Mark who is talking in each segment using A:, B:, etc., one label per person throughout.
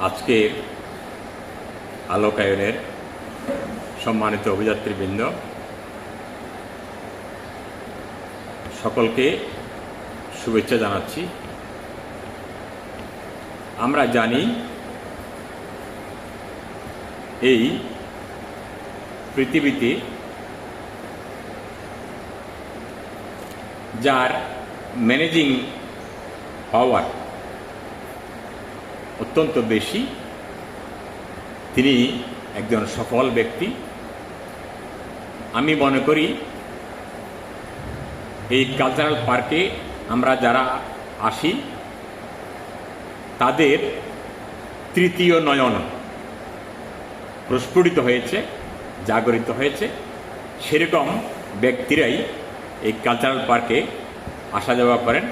A: আজকের আলোকায়নের সম্মানিত অভিযাত্রীবৃন্দ সকলকে শুভেচ্ছা জানাচ্ছি। আমরা জানি এই পৃথিবীতে যার ম্যানেজিং পাওয়ার অত্যন্ত বেশি। তিনি একজন সফল ব্যক্তি। আমি মনে করি এই কালচারাল পার্কে আমরা যারা আসি, তাদের তৃতীয় নয়ন প্রস্ফুটিত হয়েছে, জাগরিত হয়েছে। সেরকম ব্যক্তিরাই এই কালচারাল পার্কে আসা যাওয়া করেন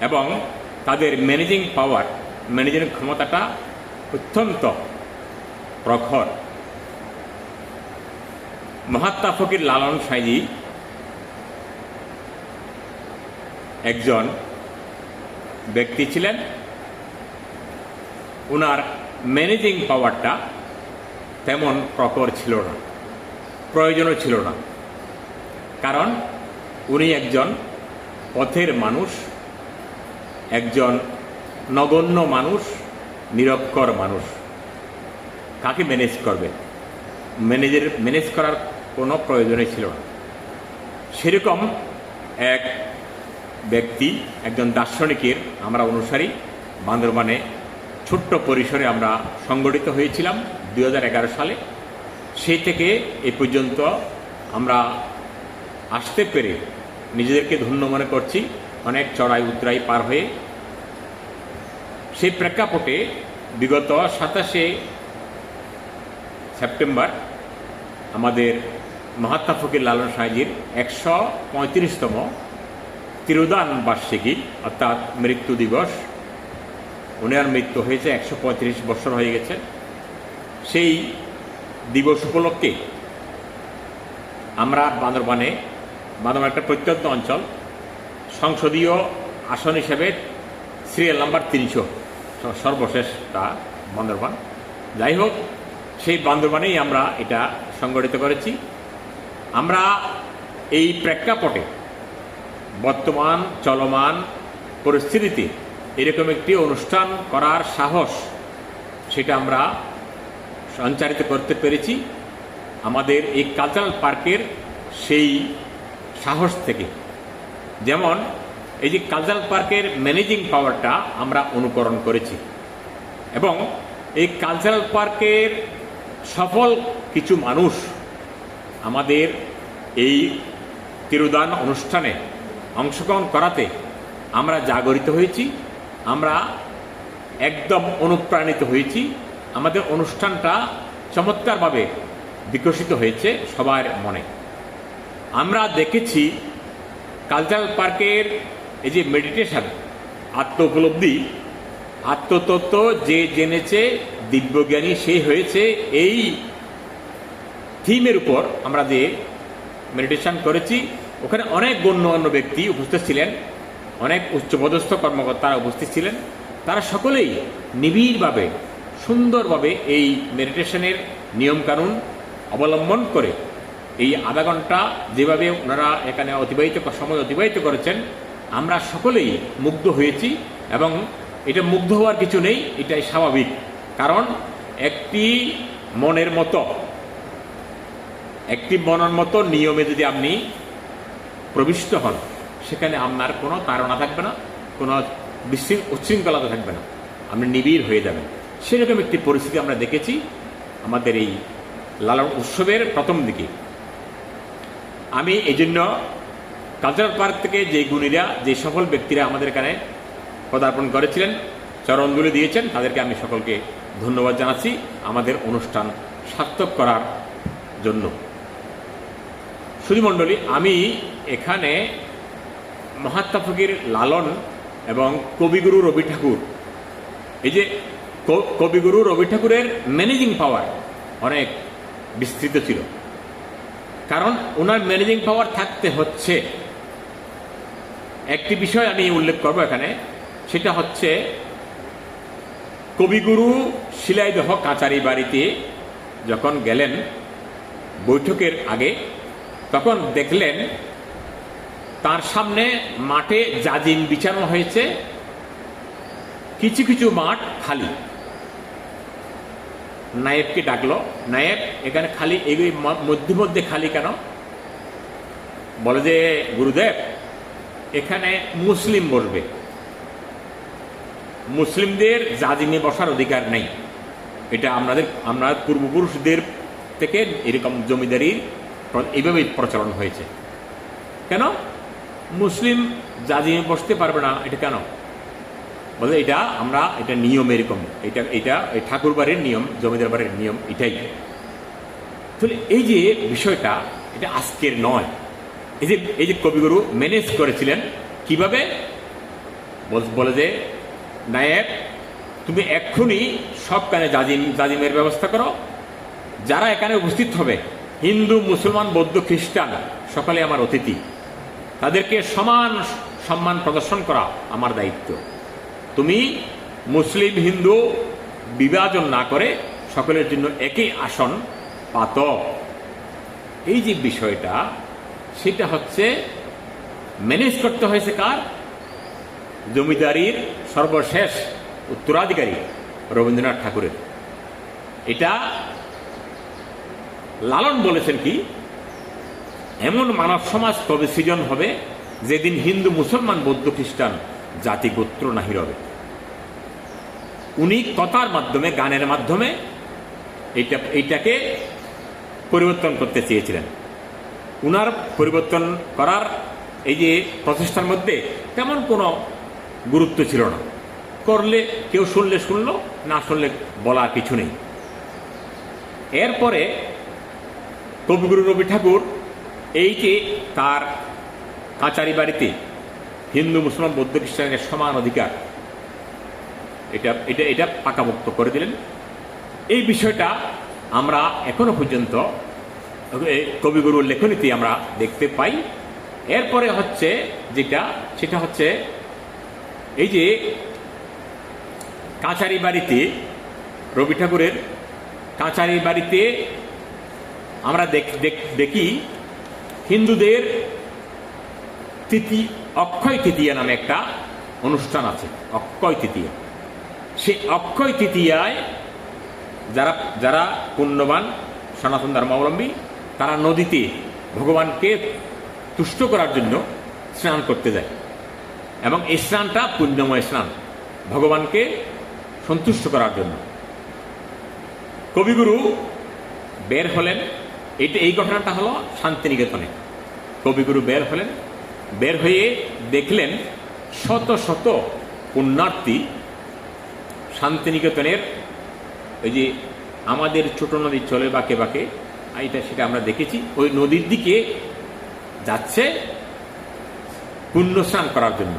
A: এবং তাদের ম্যানেজিং পাওয়ার ম্যানেজিং ক্ষমতাটা অত্যন্ত প্রখর। মহাত্মা ফকির লালন সাঁজি একজন ব্যক্তি ছিলেন। ওনার ম্যানেজিং পাওয়ারটা তেমন প্রখর ছিল না, প্রয়োজনও ছিল না। কারণ উনি একজন পথের মানুষ, একজন নগণ্য মানুষ, নিরক্ষর মানুষ। কাকে ম্যানেজ করবে? ম্যানেজের ম্যানেজ করার কোনো প্রয়োজনই ছিল না। সেরকম এক ব্যক্তি, একজন দার্শনিকের আমরা অনুসারী, বান্দরবানে ছোট্ট পরিসরে আমরা সংগঠিত হয়েছিলাম দু হাজার এগারো সালে। সেই থেকে এ পর্যন্ত আমরা আসতে পেরে নিজেদেরকে ধন্য মনে করছি। অনেক চড়াই উতরাই পার হয়ে সেই প্রেক্ষাপটে বিগত সাতাশে সেপ্টেম্বর আমাদের মহাত্মা ফকির লালন সাহেজির একশো পঁয়ত্রিশতম তিরোদান বার্ষিকী, অর্থাৎ মৃত্যু দিবস। উনার মৃত্যু হয়েছে একশো পঁয়ত্রিশ বছর হয়ে গেছে। সেই দিবস উপলক্ষে আমরা বান্দরবানে, বান্দরবান একটা প্রত্যন্ত অঞ্চল, সংসদীয় আসন হিসেবে সিরিয়াল নাম্বার তিনশো সর্বশেষটা বান্দরবান। যাই হোক, সেই বান্দরবানেই আমরা এটা সংগঠিত করেছি। আমরা এই প্রেক্ষাপটে বর্তমান চলমান পরিস্থিতিতে এরকম একটি অনুষ্ঠান করার সাহস সেটা আমরা সঞ্চারিত করতে পেরেছি। আমাদের এই কালচারাল পার্কের সেই সাহস থেকে। যেমন এই যে কালচারাল পার্কের ম্যানেজিং পাওয়ারটা আমরা অনুকরণ করেছি। এবং এই কালচারাল পার্কের সফল কিছু মানুষ আমাদের এই তিরুদান অনুষ্ঠানে অংশগ্রহণ করাতে আমরা জাগরিত হয়েছি, আমরা একদম অনুপ্রাণিত হয়েছি, আমাদের অনুষ্ঠানটা চমৎকারভাবে বিকশিত হয়েছে সবার মনে। আমরা দেখেছি কালচারাল পার্কের এই যে মেডিটেশন আত্ম উপলব্ধি আত্মতত্ত্ব যে জেনেছে, দিব্যজ্ঞানী সে হয়েছে, এই থিমের উপর আমরা যে মেডিটেশন করেছি, ওখানে অনেক গণ্যমান্য ব্যক্তি উপস্থিত ছিলেন, অনেক উচ্চপদস্থ কর্মকর্তারা উপস্থিত ছিলেন। তারা সকলেই নিবিড়ভাবে, সুন্দরভাবে এই মেডিটেশনের নিয়মকানুন অবলম্বন করে এই আধা ঘণ্টা যেভাবে ওনারা এখানে অতিবাহিত, সময় অতিবাহিত করেছেন আমরা সকলেই মুগ্ধ হয়েছি এবং এটা মুগ্ধ হওয়ার কিছু নেই, এটাই স্বাভাবিক। কারণ একটি মনের মতো, একটি মনের মতো নিয়মে যদি আপনি প্রবিষ্ট হন, সেখানে আপনার কোনো তাড়না থাকবে না, কোনো উচ্ছৃঙ্খলতা থাকবে না। আপনি নিবিড় হয়ে যাবেন। সেরকম একটি পরিস্থিতি আমরা দেখেছি আমাদের এই লালন উৎসবের প্রথম দিকে। আমি এই জন্য কালচারাল পার্ক থেকে যে গুণীরা, যে সফল ব্যক্তিরা আমাদের এখানে পদার্পণ করেছিলেন চরণগুলি দিয়েছেন, তাদেরকে আমি সকলকে ধন্যবাদ জানাচ্ছি আমাদের অনুষ্ঠান সার্থক করার জন্য। সুধীমণ্ডলী, আমি এখানে মহাত্মা ফকির লালন এবং কবিগুরু রবি ঠাকুর, এই যে কবিগুরু রবি ঠাকুরের ম্যানেজিং পাওয়ার অনেক বিস্তৃত ছিল। কারণ ওনার ম্যানেজিং পাওয়ার থাকতে হচ্ছে। একটি বিষয় আমি উল্লেখ করব এখানে। সেটা হচ্ছে, কবিগুরু শিলাইদহ কাচারি বাড়িতে যখন গেলেন বৈঠকের আগে, তখন দেখলেন তার সামনে মাঠে জাজিম বিছানো হয়েছে, কিছু কিছু মাঠ খালি। নায়েবকে ডাকলো, নায়েব, এখানে খালি, এই মধ্যে মধ্যে খালি কেন? বলে যে, গুরুদেব এখানে মুসলিম বসবে। মুসলিমদের জাজিমে বসার অধিকার নেই। এটা আমাদের, আমরা পূর্বপুরুষদের থেকে এরকম জমিদারির এইভাবেই প্রচলন হয়েছে। কেন? মুসলিম জাজিমে বসতে পারবে না, এটা কেন? বলে এটা আমরা, এটা নিয়ম এরকম। এটা এটা ঠাকুর বাড়ির নিয়ম, জমিদার বাড়ির নিয়ম, এটাই। তাহলে এই যে বিষয়টা, এটা আজকের নয়। এই যে এই যে কবিগুরু ম্যানেজ করেছিলেন, কীভাবে? বল- যে, নায়েব, তুমি এক্ষুনি সব কানে জাজিম, জাজিমের ব্যবস্থা করো। যারা এখানে উপস্থিত হবে, হিন্দু, মুসলমান, বৌদ্ধ, খ্রিস্টান, সকলে আমার অতিথি। তাদেরকে সমান সম্মান প্রদর্শন করা আমার দায়িত্ব। তুমি মুসলিম, হিন্দু, বিভাজন না করে সকলের জন্য একই আসন পাত। এই যে বিষয়টা সেটা হচ্ছে ম্যানেজ করতে হয়েছে কার? জমিদারির সর্বশেষ উত্তরাধিকারী রবীন্দ্রনাথ ঠাকুরের। এটা লালন বলেছেন কি, এমন মানব সমাজ তবে সৃজন হবে যেদিন হিন্দু, মুসলমান, বৌদ্ধ, খ্রিস্টান জাতি গোত্র নাহি রবে? উনি কথার মাধ্যমে, গানের মাধ্যমে এইটা এইটাকে পরিবর্তন করতে চেয়েছিলেন। উনার পরিবর্তন করার এই যে প্রচেষ্টার মধ্যে তেমন কোনো গুরুত্ব ছিল না। করলে কেউ শুনলে শুনলো, না শুনলে বলার কিছু নেই। এরপরে কবিগুরু রবি ঠাকুর এই যে তার কাচারি বাড়িতে হিন্দু, মুসলমান, বৌদ্ধ খ্রিস্টানের সমান অধিকার, এটা এটা এটা পাকামুক্ত করে দিলেন। এই বিষয়টা আমরা এখনও পর্যন্ত কবিগুরুর লেখনীতে আমরা দেখতে পাই। এরপরে হচ্ছে যেটা, সেটা হচ্ছে এই যে কাচারি বাড়িতে, রবি ঠাকুরের কাচারি বাড়িতে আমরা দেখ- হিন্দুদের তিথি, অক্ষয় তৃতীয়া নামে একটা অনুষ্ঠান আছে, অক্ষয় তৃতীয়া। সেই অক্ষয় তৃতীয়ায় যারা যারা পুণ্যবান, সনাতন ধর্মাবলম্বী তারা নদীতে ভগবানকে তুষ্ট করার জন্য স্নান করতে যায়। এবং এই স্নানটা পুণ্যময় স্নান, ভগবানকে সন্তুষ্ট করার জন্য। কবিগুরু বের হলেন এটা এই ঘটনাটা হলো শান্তিনিকেতনে। কবিগুরু বের হলেন, বের হয়ে দেখলেন শত শত পুণ্যার্থী শান্তিনিকেতনের ওই যে আমাদের ছোট নদী চলে বাঁকে বাঁকে এইটা সেটা আমরা দেখেছি, ওই নদীর দিকে যাচ্ছে পুণ্য স্নান করার জন্য।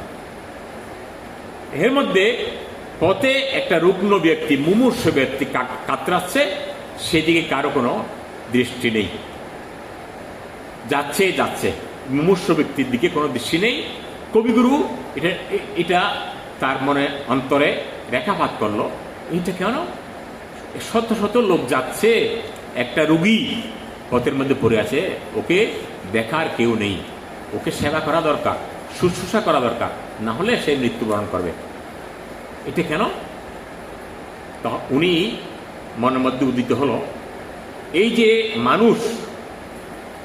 A: এর মধ্যে পথে একটা রুগ্ন ব্যক্তি, মুমূর্ষ ব্যক্তি কাতরাচ্ছে, সেদিকে কারও কোনো দৃষ্টি নেই। যাচ্ছে যাচ্ছে। মুমূর্ষ ব্যক্তির দিকে কোনো দৃষ্টি নেই। কবিগুরু এটা এটা তার মনে অন্তরে রেখাপাত করল, এইটা কেন? শত শত লোক যাচ্ছে একটা রুগী পথের মধ্যে পড়ে আছে, ওকে দেখার কেউ নেই। ওকে সেবা করা দরকার, শুশ্রূষা করা দরকার, না হলে সে মৃত্যুবরণ করবে। এটা কেন? উনি মনের মধ্যে উদিত হলো, এই যে মানুষ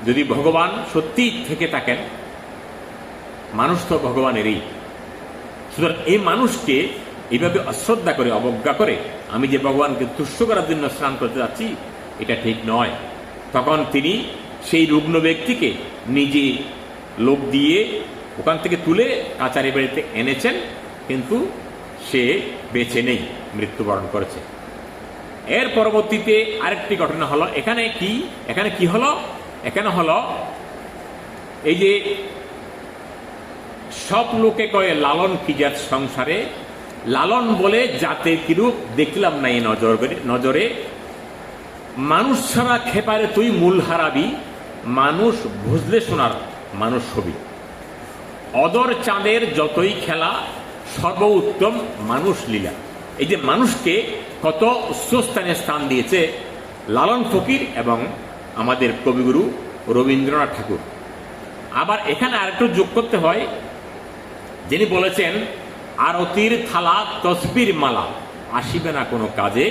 A: যদি ভগবান সত্যি থেকে থাকেন, মানুষ তো ভগবানেরই। সুতরাং এই মানুষকে এইভাবে অশ্রদ্ধা করে, অবজ্ঞা করে, আমি যে ভগবানকে তুষ্ট করার জন্য স্নান করতে যাচ্ছি এটা ঠিক নয়। তখন তিনি সেই রুগ্ন ব্যক্তিকে নিজে লোক দিয়ে ওখান থেকে তুলে কাচারি বাড়িতে এনেছেন, কিন্তু সে বেঁচে নেই, মৃত্যুবরণ করেছে। এর পরবর্তীতে আরেকটি ঘটনা হলো, এখানে কি এখানে কি হলো? এখানে হলো এই যে সব লোকে কয়ে লালন কি জাত সংসারে? লালন বলে জাতে কিরূপ দেখলাম না এই নজর নজরে। মানুষ ছাড়া খেপারে তুই মূল হারাবি, মানুষ বুঝলে শোনার মানুষ হবি। অদর চাঁদের যতই খেলা সর্ব উত্তম মানুষ লীলা। এই যে মানুষকে কত উচ্চস্থানে স্থান দিয়েছে লালন ফকির এবং আমাদের কবিগুরু রবীন্দ্রনাথ ঠাকুর। আবার এখানে আরেকটু যোগ করতে হয়, যিনি বলেছেন, আরতির থালা তসবির মালা, আসিবে না কোনো কাজে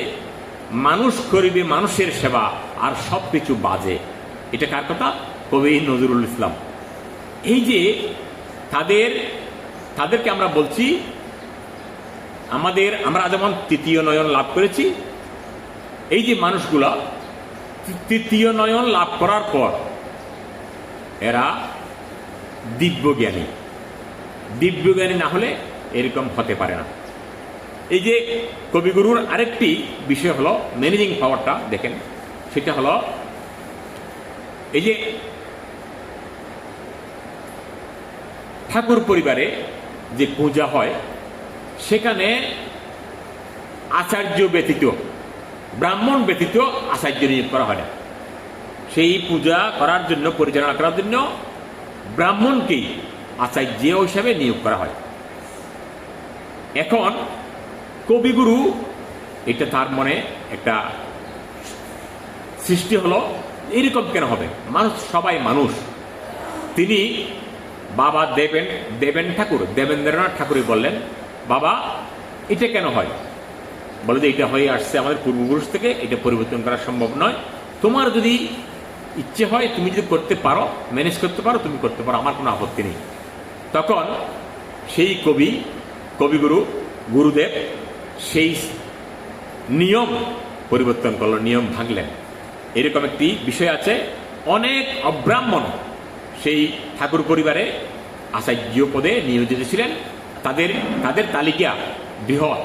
A: মানুষ করিবে মানুষের সেবা, আর সব কিছু বাজে। এটা কার কথা? কবি নজরুল ইসলাম। এই যে তাদের, তাদেরকে আমরা বলছি, আমাদের, আমরা যেমন তৃতীয় নয়ন লাভ করেছি, এই যে মানুষগুলা তৃতীয় নয়ন লাভ করার পর, এরা দিব্যজ্ঞানী। দিব্যজ্ঞানী না হলে এরকম হতে পারে না। এই যে কবিগুরুর আরেকটি বিষয় হলো ম্যানেজিং পাওয়ারটা দেখেন। সেটা হলো এই যে ঠাকুর পরিবারে যে পূজা হয়, সেখানে আচার্য ব্যতীত, ব্রাহ্মণ ব্যতীত আচার্য নিয়োগ করা হয় না। সেই পূজা করার জন্য, পরিচালনা করার জন্য ব্রাহ্মণকেই আচার্য হিসাবে নিয়োগ করা হয়। এখন কবিগুরু, এটা তার মনে একটা সৃষ্টি হলো, এরকম কেন হবে? মানুষ সবাই মানুষ। তিনি বাবা দেবেন দেবেন ঠাকুর, দেবেন্দ্রনাথ ঠাকুরই বললেন, বাবা, এটা কেন হয়? বলে যে, এটা হয়ে আসছে আমাদের পূর্বপুরুষ থেকে, এটা পরিবর্তন করা সম্ভব নয়। তোমার যদি ইচ্ছে হয়, তুমি যদি করতে পারো, ম্যানেজ করতে পারো, তুমি করতে পারো, আমার কোনো আপত্তি নেই। তখন সেই কবি, কবিগুরু, গুরুদেব সেই নিয়ম পরিবর্তন করল, নিয়ম ভাঙলেন। এরকম একটি বিষয় আছে, অনেক অব্রাহ্মণ সেই ঠাকুর পরিবারে আচার্য পদে নিয়োজিত ছিলেন। তাদের তাদের তালিকা বৃহৎ।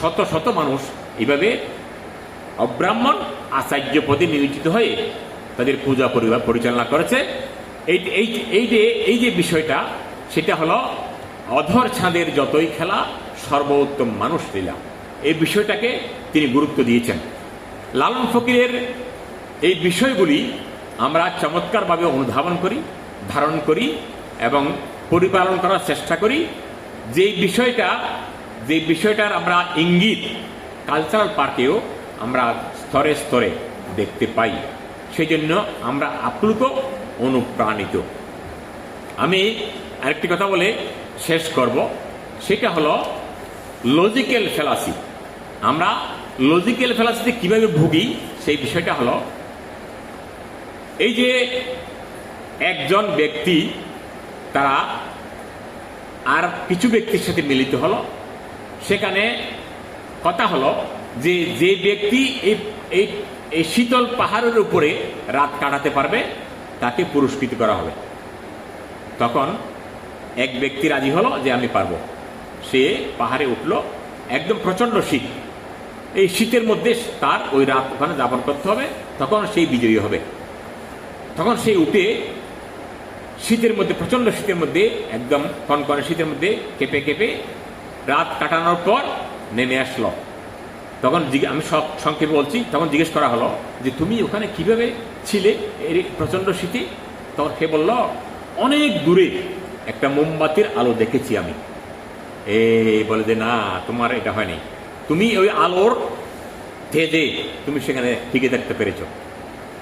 A: শত শত মানুষ এইভাবে অব্রাহ্মণ আচার্য পদে নিয়োজিত হয়ে তাদের পূজা পরিবার পরিচালনা করেছে। এই এই যে এই যে বিষয়টা, সেটা হলো অধর ছাঁদের যতই খেলা সর্বোত্তম মানুষ লীলা এই বিষয়টাকে তিনি গুরুত্ব দিয়েছেন। লালন ফকিরের এই বিষয়গুলি আমরা চমৎকারভাবে অনুধাবন করি, ধারণ করি এবং পরিপালন করার চেষ্টা করি। যে বিষয়টা, যে বিষয়টার আমরা ইঙ্গিত কালচারাল পার্কেও আমরা স্তরে স্তরে দেখতে পাই সেই জন্য আমরা আপ্লুত, অনুপ্রাণিত। আমি আরেকটি কথা বলে শেষ করব। সেটা হলো লজিক্যাল ফেলাসি আমরা লজিক্যাল ফেলাসিতে কীভাবে ভুগি, সেই বিষয়টা হলো, এই যে একজন ব্যক্তি তারা আর কিছু ব্যক্তির সাথে মিলিত হলো, সেখানে কথা হলো যে যে ব্যক্তি এই এই এই শীতল পাহাড়ের উপরে রাত কাটাতে পারবে, তাকে পুরস্কৃত করা হবে। তখন এক ব্যক্তি রাজি হলো যে আমি পারব। সে পাহাড়ে উঠল, একদম প্রচণ্ড শীত। এই শীতের মধ্যে তার ওই রাত ওখানে যাপন করতে হবে, তখন সেই বিজয়ী হবে। তখন সেই উঠে শীতের মধ্যে, প্রচণ্ড শীতের মধ্যে, একদম কনকনে শীতের মধ্যে কেঁপে কেঁপে রাত কাটানোর পর নেমে আসলো। তখন আমি সব সংক্ষেপে বলছি, তখন জিজ্ঞেস করা হলো যে, তুমি ওখানে কীভাবে ছিলে? এর প্রচণ্ড শীতে? তখন সে বলল, অনেক দূরে, একটা মোমবাতির আলো দেখেছি আমি। এই বলে যে, না, তোমার এটা হয়নি। তুমি ওই আলোর তেজে তুমি সেখানে টিকে থাকতে পেরেছ।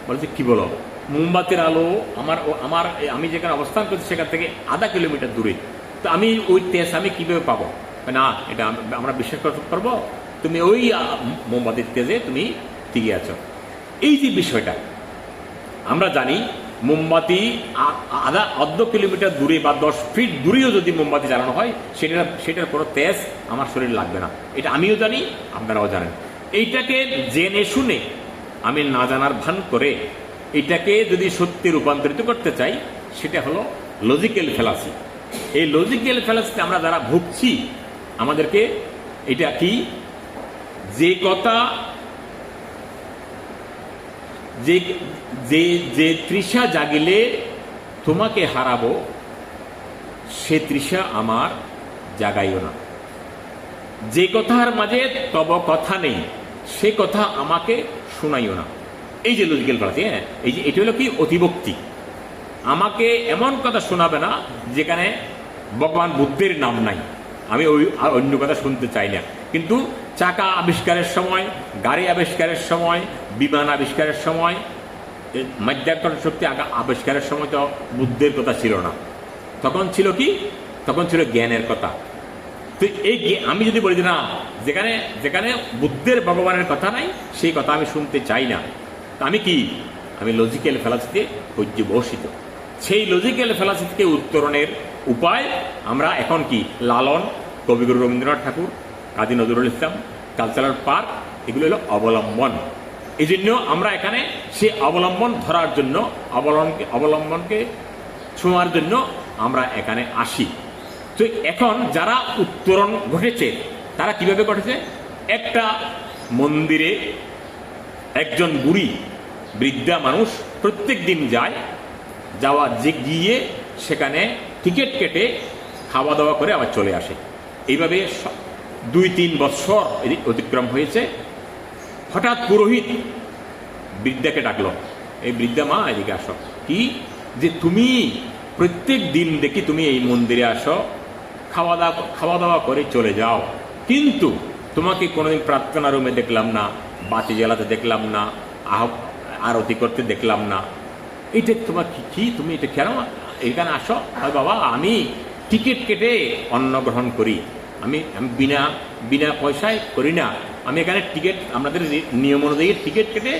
A: বলছে কি বলো? মোমবাতির আলো আমার আমার, আমি যেখানে অবস্থান করছি সেখান থেকে আধা কিলোমিটার দূরে। তো আমি ওই তেজ আমি কীভাবে পাবো? না, এটা আমরা বিশ্বাস করতে পারব তুমি ওই মোমবাতির তেজে তুমি টিকে আছো। এই যে বিষয়টা, আমরা জানি মোমবাতি আধা অর্ধ কিলোমিটার দূরে বা দশ ফিট দূরেও যদি মোমবাতি জ্বালানো হয়, সেটা সেটার কোনো তেজ আমার শরীর লাগবে না। এটা আমিও জানি, আপনারাও জানেন। এইটাকে জেনে শুনে আমি না জানার ভান করে এটাকে যদি সত্যি রূপান্তরিত করতে চাই, সেটা হলো লজিক্যাল ফেলাসি এই লজিক্যাল ফেলাসিতে আমরা যারা ভুগছি, আমাদেরকে এটা কি? যে কথা যে যে যে তৃষা জাগিলে তোমাকে হারাবো, সে তৃষা আমার জাগাইও না। যে কথার মাঝে তব কথা নেই, সে কথা আমাকে শোনাইও না। এই যে লজিক্যাল ফেলাসি হ্যাঁ? এই যে, এটা হলো কি? অতিভক্তি। আমাকে এমন কথা শোনাবে না যেখানে ভগবান বুদ্ধের নাম নাই। আমি ওই, আর অন্য কথা শুনতে চাই না। কিন্তু চাকা আবিষ্কারের সময়, গাড়ি আবিষ্কারের সময় বিমান আবিষ্কারের সময় মাধ্যাকরণ শক্তি আবিষ্কারের সময় তো বুদ্ধের কথা ছিল না। তখন ছিল কি? তখন ছিল জ্ঞানের কথা। তো এই আমি যদি বলি না, যেখানে যেখানে বুদ্ধের ভগবানের কথা নাই, সেই কথা আমি শুনতে চাই না। আমি কি? আমি লজিক্যাল ফেলাসিতে পর্যবসিত। সেই লজিক্যাল ফেলাসি থেকে উত্তরণের উপায় আমরা এখন কি? লালন, কবিগুরু রবীন্দ্রনাথ ঠাকুর, কাজী নজরুল ইসলাম কালচারাল পার্ক এগুলো হলো অবলম্বন। এই জন্য আমরা এখানে সে অবলম্বন ধরার জন্য, অবলম্বনকে অবলম্বনকে ছোঁয়ার জন্য আমরা এখানে আসি। তো এখন যারা উত্তরণ ঘটেছে, তারা কীভাবে ঘটেছে? একটা মন্দিরে একজন বুড়ি, বৃদ্ধা মানুষ প্রত্যেক দিন যায়, যাওয়া যে গিয়ে সেখানে টিকিট কেটে খাওয়া দাওয়া করে আবার চলে আসে। এইভাবে দুই তিন এদিক অতিক্রম হয়েছে। হঠাৎ পুরোহিত বৃদ্ধাকে ডাকলো। এই বৃদ্ধা মা, এদিকে আসো। কি? যে তুমি প্রত্যেক দিন দেখি তুমি এই মন্দিরে আসো, খাওয়া দাওয়া খাওয়া দাওয়া করে চলে যাও। কিন্তু তোমাকে কোনোদিন প্রার্থনা রুমে দেখলাম না, বাতি জ্বালাতে দেখলাম না, আহ, আরতি করতে দেখলাম না। এটা তোমার কি তুমি এটা কেন এখানে আসো? আর বাবা, আমি টিকিট কেটে অন্ন গ্রহণ করি। আমি বিনা বিনা পয়সায় করি না। আমি এখানে টিকিট আমাদের নিয়ম অনুযায়ী টিকিট কেটে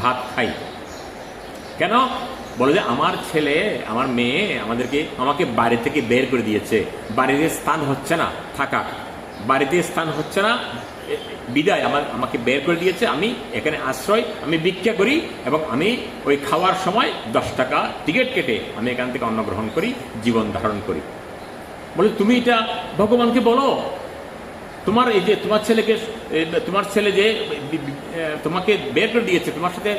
A: ভাত খাই। কেন? বলে যে আমার ছেলে, আমার মেয়ে আমাদেরকে, আমাকে বাড়ি থেকে বের করে দিয়েছে। বাড়িতে স্থান হচ্ছে না, থাকা। বাড়িতে স্থান হচ্ছে না বিদায় আমার, আমাকে বের করে দিয়েছে, আমি এখানে আশ্রয়, আমি ভিক্ষা করি এবং আমি ওই খাওয়ার সময় দশ টাকা টিকিট কেটে আমি এখান থেকে অন্ন গ্রহণ করি, জীবন ধারণ করি। বলে, তুমি এটা ভগবানকে বলো তোমার এই যে তোমার ছেলেকে তোমার ছেলে যে তোমাকে বের করে দিয়েছে, তোমার সাথে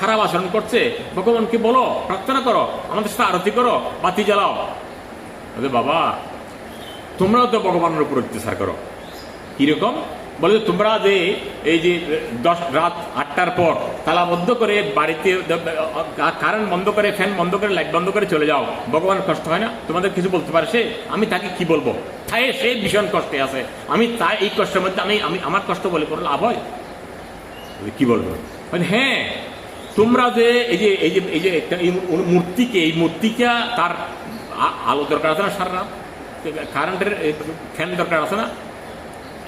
A: খারাপ আচরণ করছে, ভগবানকে বলো, প্রার্থনা করো, আমাদের সাথে আরতি করো, বাতি জ্বালাও। বলে বাবা, তোমরাও তো ভগবানের উপর অত্যাচার করো। কীরকম? বলে যে তোমরা যে এই যে দশ রাত আটটার পর তালাবদ্ধ করে বাড়িতে কারেন্ট বন্ধ করে ফ্যান বন্ধ করে লাইট বন্ধ করে চলে যাও। ভগবান কষ্ট হয় না? তোমাদের কিছু বলতে পারে সে? আমি তাকে কি বলব? তাই সে ভীষণ কষ্টে আছে। আমি তাই এই কষ্টের মধ্যে আমি আমি আমার কষ্ট বলে কোনো লাভ হয়? কি বলব? বলে, হ্যাঁ তোমরা যে এই যে এই যে এই যে মূর্তিকে এই মূর্তিটা তার আলো দরকার আছে না সারা কারেন্টের ফ্যান দরকার আছে না?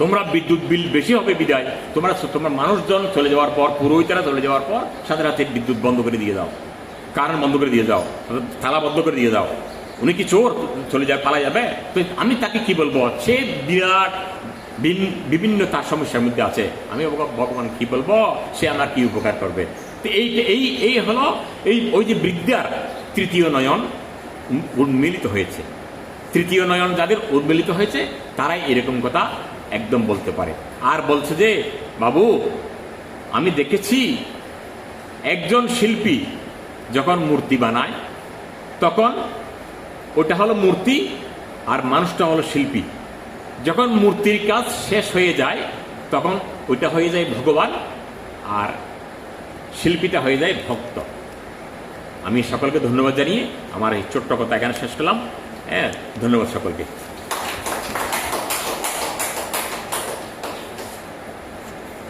A: তোমরা বিদ্যুৎ বিল বেশি হবে বিদায়। তোমরা তোমরা মানুষজন চলে যাওয়ার পর, পুরোহিতেরা চলে যাওয়ার পর, সাথে রাতে বিদ্যুৎ বন্ধ করে দিয়ে দাও কারেন্ট বন্ধ করে দিয়ে যাও। থালা বন্ধ করে দিয়ে দাও উনি কি চোর? চলে যাবে, পালা যাবে? তো আমি তাকে কি বলব? সে বিরাট ভিন- বিভিন্ন তার সমস্যার মধ্যে আছে। আমি ভগ- ভগবান কি বলব? সে আমার কি উপকার করবে? তো এই এই এই হলো এই ওই যে বৃদ্ধার তৃতীয় নয়ন উন- উন্মিলিত হয়েছে। তৃতীয় নয়ন যাদের উন্মিলিত হয়েছে, তারাই এরকম কথা একদম বলতে পারে। আর বলছে যে, বাবু, আমি দেখেছি একজন শিল্পী যখন মূর্তি বানায়, তখন ওটা হলো মূর্তি আর মানুষটা হলো শিল্পী। যখন মূর্তির কাজ শেষ হয়ে যায়, তখন ওইটা হয়ে যায় ভগবান আর শিল্পীটা হয়ে যায় ভক্ত। আমি সকলকে ধন্যবাদ জানিয়ে আমার এই ছোট্ট কথা এখানে শেষ করলাম। হ্যাঁ ধন্যবাদ সকলকে।